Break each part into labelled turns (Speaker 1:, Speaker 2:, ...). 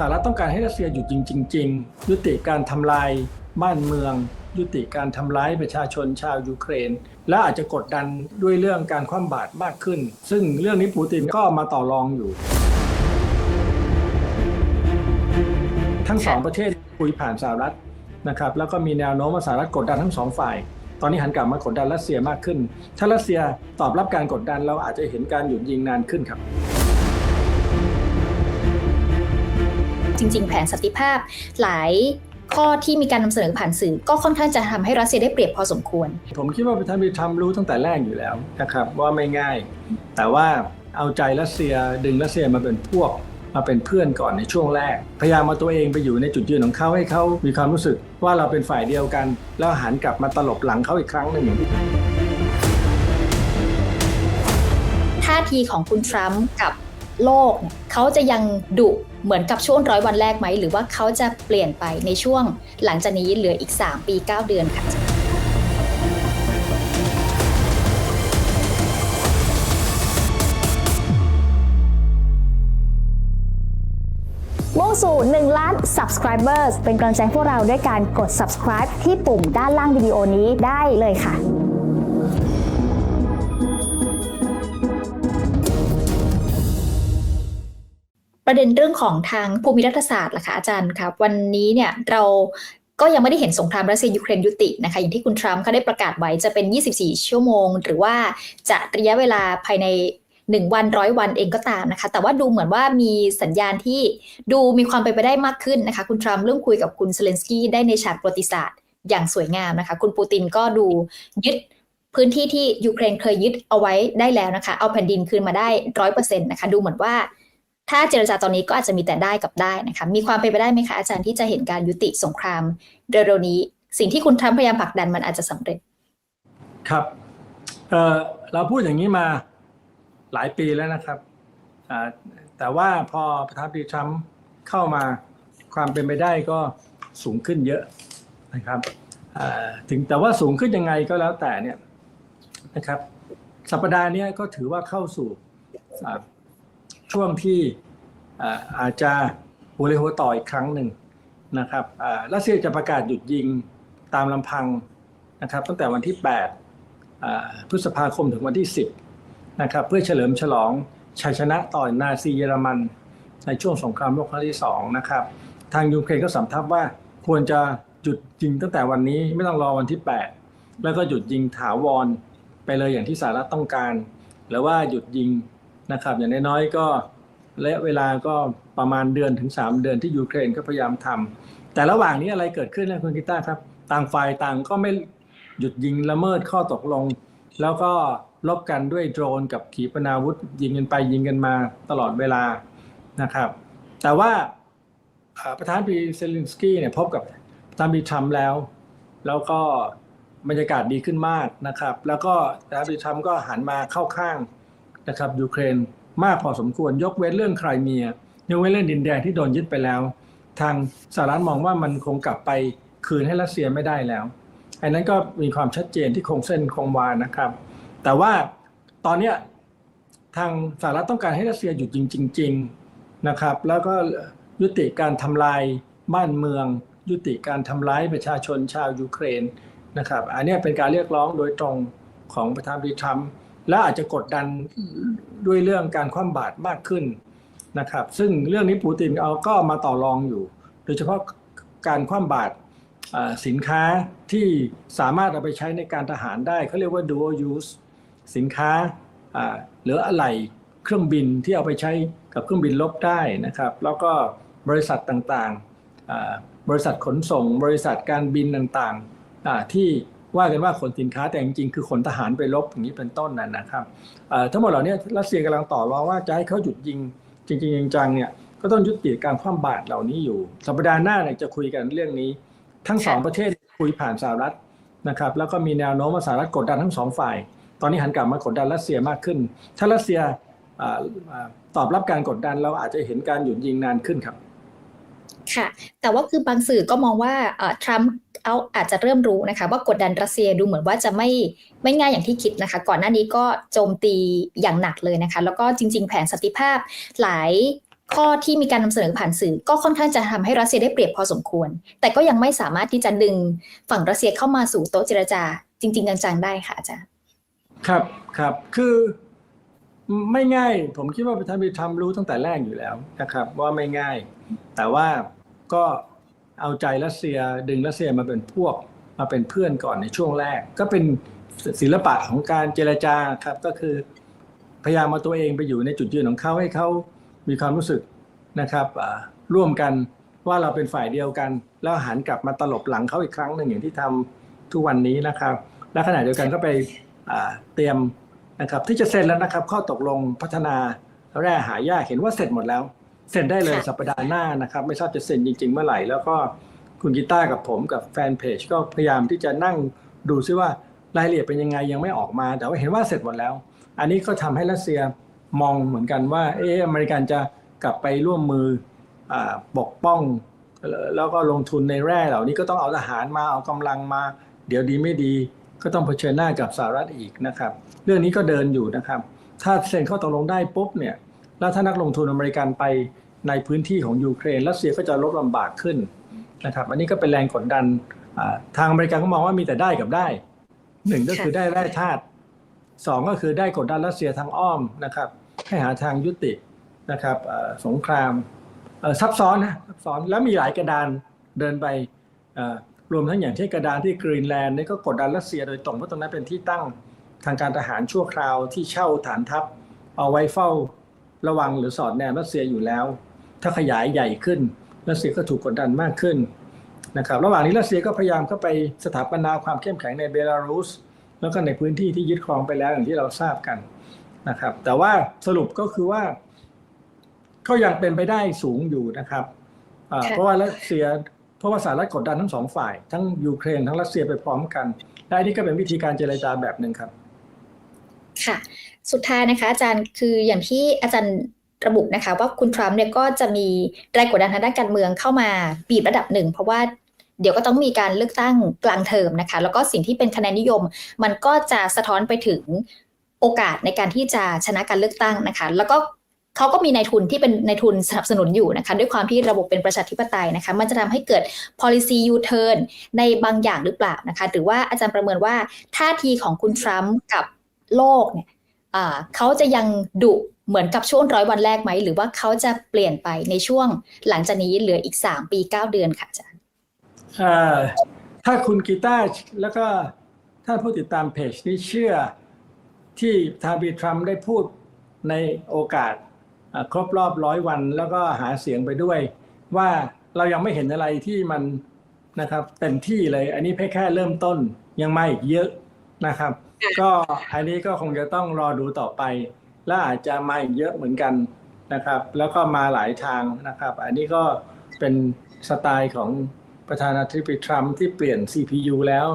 Speaker 1: สหรัฐต้องการให้รัสเซียหยุดจริง ๆ ยุติการทำลายบ้านเมือง ยุติการทำร้ายประชาชนชาวยูเครน และอาจจะกดดันด้วยเรื่องการคว่ำบาตรมากขึ้น ซึ่งเรื่องนี้ปูตินก็มาต่อรองอยู่ ทั้งสองประเทศคุยผ่านสหรัฐนะครับแล้วก็มีแนวโน้มว่าสหรัฐกดดันทั้งสองฝ่าย ตอนนี้หันกลับมากดดันรัสเซียมากขึ้น ถ้ารัสเซียตอบรับการกดดันเราอาจจะเห็นการหยุดยิงนานขึ้นครับ
Speaker 2: จริง ๆ แผนสันติภาพ หลายข้อที่มีการนำเสนอผ่านสื่อ ก็ค่อนข้างจะทำให้รัสเซียได้เปรียบพอสมควร
Speaker 1: ผมคิดว่าประธานาธิบดีทรัมป์รู้ตั้งแต่แรกอยู่แล้วนะครับว่าไม่ง่าย แต่ว่าเอาใจรัสเซียดึงรัสเซียมาเป็นพวกมาเป็นเพื่อนก่อนในช่วงแรก พยายามมาตัวเองไปอยู่ในจุดยืนของเขาให้เขามีความรู้สึกว่าเราเป็นฝ่ายเดียวกัน แล้วหันกลับมาตลบหลังเขาอีกครั้งหนึ่ง
Speaker 2: ท่าทีของคุณทรัมป์กับ โลกเนี่ยเขาจะยังดุเหมือนกับช่วงร้อยวันแรกไหม หรือว่าเขาจะเปลี่ยนไปในช่วงหลังจากนี้เหลืออีก 3 ปี 9 เดือนค่ะ
Speaker 3: มุ่งสู่ 1 ล้าน subscribers เป็นกำลังใจพวกเราด้วยการกด subscribe ที่ปุ่มด้านล่างวิดีโอนี้ได้เลยค่ะ
Speaker 2: ประเด็นเรื่องของทางภูมิรัฐศาสตร์ล่ะคะอาจารย์ครับวันนี้เนี่ยเราก็ยังไม่ได้เห็นสงครามรัสเซียยูเครนยุตินะคะอย่างที่คุณทรัมป์เขาได้ประกาศไว้จะเป็น 24 ชั่วโมง หรือว่าจะระยะเวลาภายใน 1 วันร้อยวันเองก็ตามนะคะ แต่ว่าดูเหมือนว่ามีสัญญาณที่ดูมีความเป็นไปได้มากขึ้นนะคะ คุณทรัมป์เริ่มคุยกับคุณเซเลนสกี้ได้ในฉากประวัติศาสตร์อย่างสวยงามนะคะ คุณปูตินก็ดูยึดพื้นที่ที่ยูเครนเคยยึดเอาไว้ได้แล้วนะคะ เอาแผ่นดินคืนมาได้ร้อยเปอร์เซ็นต์นะคะ ดูเหมือนว่า ถ้าเจรจาตอนนี้ก็อาจจะมีแต่ได้กับได้นะคะ มีความเป็นไปได้ไหมคะอาจารย์ที่จะเห็นการยุติสงครามเร็วๆนี้ สิ่งที่คุณทรัมป์พยายามผลักดันมันอาจจะสำเร็จ
Speaker 1: ครับเเราพูดอย่างนี้มาหลายปีแล้วนะครับ แต่ว่าพอประธานาธิบดีทรัมป์เข้ามาความเป็นไปได้ก็สูงขึ้นเยอะนะครับถึงแต่ว่าสูงขึ้นยังไงก็แล้วแต่เนี่ยนะครับ สัปดาห์นี้ก็ถือว่าเข้าสู่ ช่วงที่อาจจะหัวเรหัวต่ออีกครั้งหนึ่งนะครับอ่ารัสเซียจะประกาศหยุดยิงตามลำพังนะครับ ตั้งแต่วันที่ 8 พฤษภาคมถึงวันที่ 10 นะครับ เพื่อเฉลิมฉลองชัยชนะต่อนาซีเยอรมันในช่วงสงครามโลกครั้งที่ 2 นะครับ ทางยูเครนก็สำทับว่าควรจะหยุดยิงตั้งแต่วันนี้ไม่ต้องรอวันที่ 8 แล้วก็หยุดยิงถาวรไปเลยอย่างที่สหรัฐต้องการ หรือว่าหยุดยิง นะครับ อย่างน้อยๆก็ระยะเวลาก็ประมาณเดือนถึง 3 เดือนที่ยูเครนก็พยายามทำแต่ระหว่างนี้อะไรเกิดขึ้นนะคุณกิต้าครับ ต่างฝ่ายต่างก็ไม่หยุดยิงละเมิดข้อตกลง แล้วก็ลบกันด้วยโดรนกับขีปนาวุธ ยิงกันไปยิงกันมาตลอดเวลานะครับ แต่ว่าประธานาธิบดีเซเลนสกี้เนี่ยพบกับประธานาธิบดีทรัมป์แล้ว แล้วก็บรรยากาศดีขึ้นมากนะครับ แล้วก็ประธานาธิบดีทรัมป์ก็หันมาเข้าข้าง นะครับยูเครนมากพอสมควรยกเว้นเรื่องไครเมียยกเว้นเรื่องดินแดนที่โดนยึดไปแล้ว ทางสหรัฐมองว่ามันคงกลับไปคืนให้รัสเซียไม่ได้แล้วอันนั้นก็มีความชัดเจนที่คงเส้นคงวานะครับ แต่ว่าตอนเนี้ยทางสหรัฐต้องการให้รัสเซียหยุดยิงจริง ๆนะครับ แล้วก็ยุติการทำลายบ้านเมือง ยุติการทำร้ายประชาชนชาวยูเครนนะครับ อันนี้เป็นการเรียกร้องโดยตรงของประธานาธิบดีทรัมป์ และอาจจะกดดันด้วยเรื่องการคว่ำบาตรมากขึ้นนะครับ ซึ่งเรื่องนี้ปูตินเอาก็มาต่อรองอยู่ โดยเฉพาะการคว่ำบาตรสินค้าที่สามารถเอาไปใช้ในการทหารได้เขาเรียกว่า dual use สินค้าหรืออะไหล่เครื่องบินที่เอาไปใช้กับเครื่องบินลบได้นะครับ แล้วก็บริษัทต่างๆบริษัทขนส่ง บริษัทการบินต่างๆที่ ว่ากันว่าขนสินค้าแต่จริงๆคือขนทหารไปลบอย่างนี้เป็นต้นนั่นนะครับทั้งหมดเหล่านี้รัสเซียกำลังต่อรองว่าจะให้เขาหยุดยิงจริงๆจังๆเนี่ยก็ต้องยุติการคว่ำบาตรเหล่านี้อยู่ สัปดาห์หน้าเนี่ยจะคุยกันเรื่องนี้ ทั้งสองประเทศคุยผ่านสหรัฐนะครับแล้วก็มีแนวโน้มว่าสหรัฐกดดันทั้งสองฝ่าย ตอนนี้หันกลับมากดดันรัสเซียมากขึ้น ถ้ารัสเซียออตอบรับการกดดันเราอาจจะเห็นการหยุดยิงนานขึ้นครับ
Speaker 2: ค่ะ แต่ว่าคือบางสื่อก็มองว่าทรัมป์เอาอาจจะเริ่มรู้นะคะว่ากดดันรัสเซียดูเหมือนว่าจะไม่ไม่ง่ายอย่างที่คิดนะคะ ก่อนหน้านี้ก็โจมตีอย่างหนักเลยนะคะ แล้วก็จริง ๆ แผนสันติภาพหลายข้อที่มีการนำเสนอผ่านสื่อก็ค่อนข้างจะทำให้รัสเซียได้เปรียบพอสมควร แต่ก็ยังไม่สามารถที่จะดึงฝั่งรัสเซียเข้ามาสู่โต๊ะเจรจา จริง ๆ จังๆได้ค่ะอาจารย์
Speaker 1: ครับครับคือไม่ง่าย ผมคิดว่าประธานาธิบดีทรัมป์รู้ตั้งแต่แรกอยู่แล้วนะครับ ว่าไม่ง่าย แต่ว่า ก็เอาใจรัสเซียดึงรัสเซียมาเป็นพวกมาเป็นเพื่อนก่อนในช่วงแรก ก็เป็นศิลปะของการเจรจาครับก็คือพยายามมาตัวเองไปอยู่ในจุดยืนของเขาให้เขามีความรู้สึกนะครับร่วมกันว่าเราเป็นฝ่ายเดียวกัน แล้วหันกลับมาตลบหลังเขาอีกครั้งหนึ่งอย่างที่ทำทุกวันนี้นะครับ และขณะเดียวกันก็ไปเตรียมนะครับที่จะเซ็นแล้วนะครับ ข้อตกลงพัฒนาแร่หายากเห็นว่าเสร็จหมดแล้ว เซ็นได้เลย
Speaker 2: ค่ะ
Speaker 1: สัปดาห์หน้านะครับ ไม่ทราบจะเซ็นจริง ๆ เมื่อไหร่ แล้วก็คุณกีตาร์กับผมกับแฟนเพจก็พยายามที่จะนั่งดูซิว่ารายละเอียดเป็นยังไงยังไม่ออกมา แต่ว่าเห็นว่าเสร็จหมดแล้ว อันนี้ก็ทำให้รัสเซียมองเหมือนกันว่า เอออเมริกันจะกลับไปร่วมมืออาปกป้อง แล้วก็ลงทุนในแร่เหล่านี้ก็ต้องเอาทหารมาเอากำลังมา เดี๋ยวดีไม่ดีก็ต้องเผชิญหน้ากับสหรัฐอีกนะครับ เรื่องนี้ก็เดินอยู่นะครับ ถ้าเซ็นข้อตกลงได้ปุ๊บเนี่ย แล้วถ้านักลงทุนอเมริกันไปในพื้นที่ของยูเครนรัสเซียก็จะลบลำบากขึ้นนะครับอันนี้ก็เป็นแรงกดดันอ่าทางอเมริกันก็มองว่ามีแต่ได้กับได้หนึ่งก็คือได้แร่ธาตุสองก็คือได้กดดันรัสเซียทางอ้อมนะครับให้หาทางยุตินะครับเอ่อสงครามเอ่อซับซ้อนนะซับซ้อนแล้วมีหลายกระดานเดินไปเอ่อรวมทั้งอย่างเช่นกระดานที่กรีนแลนด์นี่ก็กดดันรัสเซียโดยตรงเพราะตรงนั้นเป็นที่ตั้งทางการทหารชั่วคราวที่เช่าฐานทัพเอาไว้เฝ้า ระวังหรือสอดแนมรัสเซียอยู่แล้ว ถ้าขยายใหญ่ขึ้นรัสเซียก็ถูกกดดันมากขึ้นนะครับระหว่างนี้รัสเซียก็พยายามเข้าไปสถาปนาความเข้มแข็งในเบลารุสแล้วก็ในพื้นที่ที่ยึดครองไปแล้วอย่างที่เราทราบกันนะครับ แต่ว่าสรุปก็คือว่า ก็ยังเป็นไปได้สูงอยู่นะครับอ่า
Speaker 2: ค่ะ
Speaker 1: เพราะว่ารัสเซียเพราะว่าสหรัฐกดดันทั้งสองฝ่าย ทั้งยูเครนทั้งรัสเซียไปพร้อมกันและอันนี่ก็เป็นวิธีการเจรจาแบบหนึ่งครับ
Speaker 2: ค่ะ สุดท้ายนะคะอาจารย์คืออย่างที่อาจารย์ระบุนะคะ ว่าคุณทรัมป์เนี่ยก็จะมีแรงกดดันทางด้านการเมืองเข้ามาบีบระดับหนึ่ง เพราะว่าเดี๋ยวก็ต้องมีการเลือกตั้งกลางเทอมนะคะ แล้วก็สิ่งที่เป็นคะแนนนิยม มันก็จะสะท้อนไปถึงโอกาสในการที่จะชนะการเลือกตั้งนะคะ แล้วก็เขาก็มีนายทุนที่เป็นนายทุนสนับสนุนอยู่นะคะ ด้วยความที่ระบบเป็นประชาธิปไตยนะคะ มันจะทำให้เกิด policy U-turn ในบางอย่างหรือเปล่านะคะ หรือว่าอาจารย์ประเมินว่าท่าทีของคุณทรัมป์กับ โลกเนี่ยเขาจะยังดุเหมือนกับช่วงร้อยวันแรกไหม หรือว่าเขาจะเปลี่ยนไปในช่วงหลังจากนี้เหลืออีก3ปี9เดือนค่ะอาจารย์
Speaker 1: ถ้าคุณกีตาร์แล้วก็ท่านผู้ติดตามเพจนี้เชื่อที่ทาบีทรัมได้พูดในโอกาสครบรอบร้อยวันแล้วก็หาเสียงไปด้วย ว่าเรายังไม่เห็นอะไรที่มันนะครับเต็มที่เลย อันนี้เพียงแค่เริ่มต้นยังไม่เยอะนะครับ ก็อันนี้ก็คงจะต้องรอดูต่อไป และอาจจะมาอีกเยอะเหมือนกันนะครับ แล้วก็มาหลายทางนะครับ อันนี้ก็เป็นสไตล์ของประธานาธิบดีทรัมป์ที่เปลี่ยน CPU แล้ว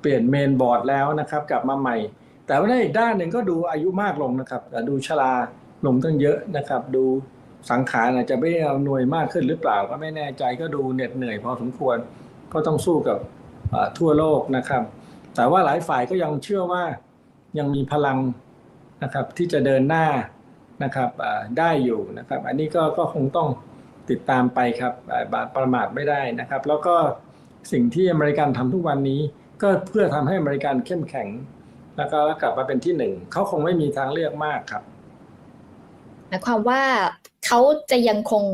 Speaker 1: เปลี่ยนเมนบอร์ดแล้วนะครับ กลับมาใหม่ แต่ว่าในอีกด้านหนึ่งก็ดูอายุมากลงนะครับดูชราลงตั้งเยอะนะครับ ดูสังขารอาจจะไม่เอาหน่วยมากขึ้นหรือเปล่าก็ไม่แน่ใจก็ดูเหน็ดเหนื่อยพอสมควร ก็ต้องสู้กับทั่วโลกนะครับ แต่ว่าหลายฝ่ายก็ยังเชื่อว่ายังมีพลังนะครับที่จะเดินหน้านะครับได้อยู่นะครับ อันนี้ก็ก็คงต้องติดตามไปครับอ่าบาประมาทไม่ได้นะครับ แล้วก็สิ่งที่อเมริกันทำทุกวันนี้ ก็เพื่อทำให้อเมริกันเข้มแข็ง แล้วก็กลับมาเป็นที่หนึ่งเขาคงไม่มีทางเลือกมากครับ
Speaker 2: หมายความว่าเขาจะยังคง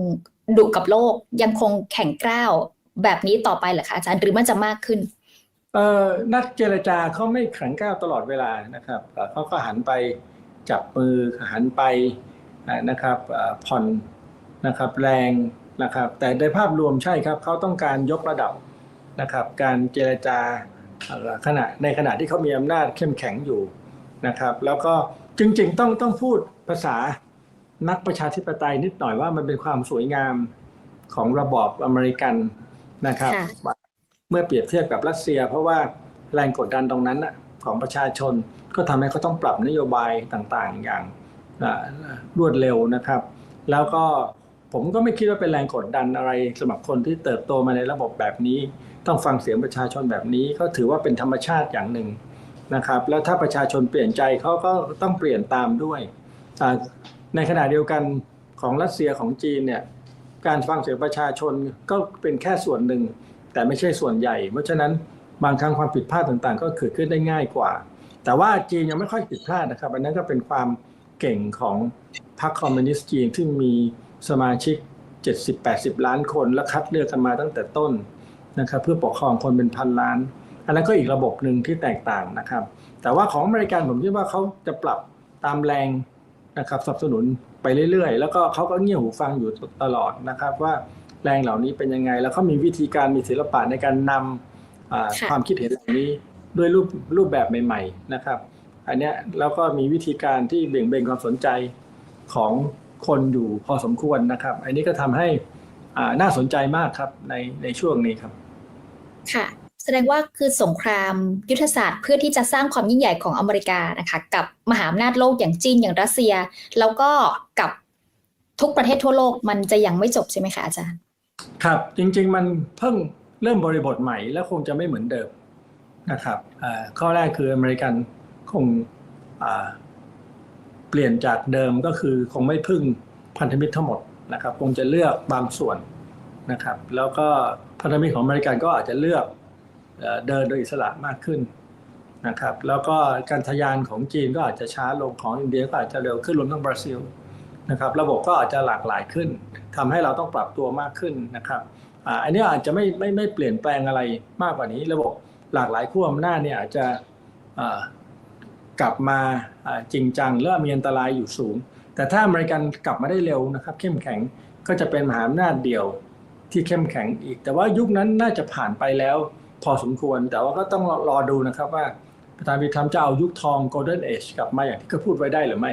Speaker 2: ดุกับโลก ยังคงแข่งกร้าวแบบนี้ต่อไปเหรอคะอาจารย์หรือมันจะมากขึ้น
Speaker 1: นักเจรจาเขาไม่ข็งก้าวตลอดเวลานะครับเขาก็หันไปจับมือหันไปนะครับเอ่อผ่อนนะครับแรงนะครับแต่ในภาพรวมใช่ครับเขาต้องการยกระดับนะครับ การเจรจาขณะในขณะที่เขามีอำนาจเข้มแข็งอยู่นะครับ แล้วก็จริงๆต้องต้องพูดภาษานักประชาธิปไตยนิดหน่อยว่ามันเป็นความสวยงามของระบอบอเมริกันนะครับ เมื่อเปรียบเทียบกับรัสเซีย เพราะว่าแรงกดดันตรงนั้นของประชาชนก็ทำให้เขาต้องปรับนโยบายต่างๆ อย่างรวดเร็วนะครับ แล้วก็ผมก็ไม่คิดว่าเป็นแรงกดดันอะไรสำหรับคนที่เติบโตมาในระบบแบบนี้ ต้องฟังเสียงประชาชนแบบนี้ ก็ถือว่าเป็นธรรมชาติอย่างหนึ่งนะครับ แล้วถ้าประชาชนเปลี่ยนใจเขาก็ต้องเปลี่ยนตามด้วย ในขณะเดียวกันของรัสเซียของจีนเนี่ยการฟังเสียงประชาชนก็เป็นแค่ส่วนหนึ่ง แต่ไม่ใช่ส่วนใหญ่ เพราะฉะนั้นบางครั้งความผิดพลาดต่างๆ ก็เกิดขึ้นได้ง่ายกว่า แต่ว่าจีนยังไม่ค่อยผิดพลาดนะครับ อันนั้นก็เป็นความเก่งของพรรคคอมมิวนิสต์จีนที่มีสมาชิก 70-80 ล้านคนและคัดเลือกกันมาตั้งแต่ต้นนะครับเพื่อปกครองคนเป็นพันล้าน อันนั้นก็อีกระบบหนึ่งที่แตกต่างนะครับ แต่ว่าของอเมริกันผมคิดว่าเขาจะปรับตามแรงนะครับสนับสนุนไปเรื่อยๆ แล้วก็เขาก็เงี่ยหูฟังอยู่ตลอดนะครับว่า แรงเหล่านี้เป็นยังไง แล้วเขามีวิธีการมีศิลปะในการนำอ่า
Speaker 2: ค่ะ
Speaker 1: ความคิดเห็นเหล่านี้ด้วยรูปรูปแบบใหม่ ๆนะครับ อันเนี้ยแล้วก็มีวิธีการที่เบี่ยงเบนความสนใจของคนอยู่พอสมควรนะครับ อันนี้ก็ทำให้อ่าน่าสนใจมากครับในในช่วงนี้ครับ
Speaker 2: ค่ะ แสดงว่าคือสงครามยุทธศาสตร์เพื่อที่จะสร้างความยิ่งใหญ่ของอเมริกานะคะกับมหาอำนาจโลกอย่างจีนอย่างรัสเซีย แล้วก็กับทุกประเทศทั่วโลกมันจะยังไม่จบใช่ไหมคะอาจารย์
Speaker 1: ครับจริง ๆ มันเพิ่งเริ่มบริบทใหม่แล้วคงจะไม่เหมือนเดิมนะครับข้อแรกคืออเมริกันคงเปลี่ยนจากเดิมก็คือคงไม่พึ่งพันธมิตรทั้งหมดนะครับ คงจะเลือกบางส่วนนะครับ แล้วก็พันธมิตรของอเมริกันก็อาจจะเลือกเอ่อเดินโดยอิสระมากขึ้นนะครับ แล้วก็การทะยานของจีนก็อาจจะช้าลงของอินเดียก็อาจจะเร็วขึ้นรวมทั้งบราซิล นะครับ ระบบก็อาจจะหลากหลายขึ้นทำให้เราต้องปรับตัวมากขึ้นนะครับอ,อันนี้อาจจะไม่ไม่ไม่เปลี่ยนแปลงอะไรมากกว่านี้ ระบบหลากหลายขั้วอำนาจเนี่ยอาจจะกลับมาจริงจังและมีอันตรายอยู่สูง แต่ถ้าอเมริกันกลับมาได้เร็วนะครับ เข้มแข็งก็จะเป็นมหาอำนาจเดียวที่เข้มแข็งอีก แต่ว่ายุคนั้นน่าจะผ่านไปแล้ว พอสมควร แต่ว่าก็ต้องรอดูนะครับว่าประธานาธิบดีทรัมป์จะเอายุคทอง Golden Age กลับมาอย่างที่เขาพูดไว้ได้หรือไม่